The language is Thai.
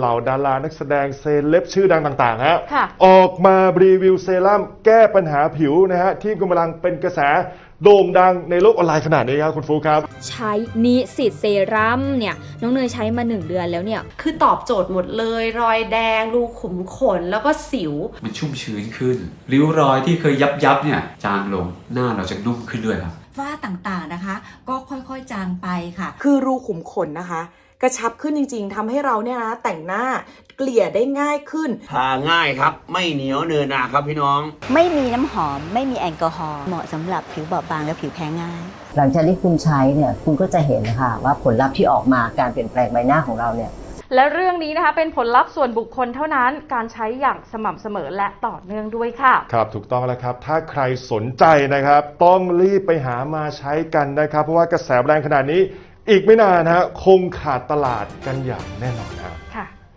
เหล่าดารานักแสดงเซเลบชื่อดังต่างๆฮะค่ะ ออกมารีวิวเซรั่มแก้ปัญหาผิวนะฮะที่กำลังเป็นกระแสโด่งดังในโลกออนไลน์ขนาดนี้ครับคุณฟูครับ ใช้นิสิตเซรั่มเนี่ย น้องเนยใช้มา 1 เดือนแล้วเนี่ย คือตอบโจทย์หมดเลย รอยแดง รูขุมขน แล้วก็สิว มันชุ่มชื้นขึ้น ริ้วรอยที่เคยยับยับๆเนี่ย จางลงหน้าเราจะนุ่มขึ้นด้วยครับ ฝ้าต่างๆนะคะ ก็ค่อยๆจางไปค่ะ คือรูขุมขนนะคะ กระชับขึ้นจริง ๆทำให้เราเนี่ยนะแต่งหน้าเกลี่ยได้ง่ายขึ้น ทาง่ายครับ ไม่เหนียวเนินหนาครับพี่น้อง ไม่มีน้ำหอม ไม่มีแอลกอฮอล์ เหมาะสำหรับผิวบอบบางและผิวแพ้ง่าย หลังจากที่คุณใช้เนี่ย คุณก็จะเห็นค่ะว่าผลลัพธ์ที่ออกมาการเปลี่ยนแปลงใบหน้าของเราเนี่ย และเรื่องนี้นะคะเป็นผลลัพธ์ส่วนบุคคลเท่านั้น การใช้อย่างสม่ำเสมอและต่อเนื่องด้วยค่ะ ครับถูกต้องแล้วครับ ถ้าใครสนใจนะครับ ต้องรีบไปหามาใช้กันนะครับ เพราะว่ากระแสแรงขนาดนี้ อีกไม่นานฮะคงขาดตลาดกันอย่างแน่นอนฮะค่ะ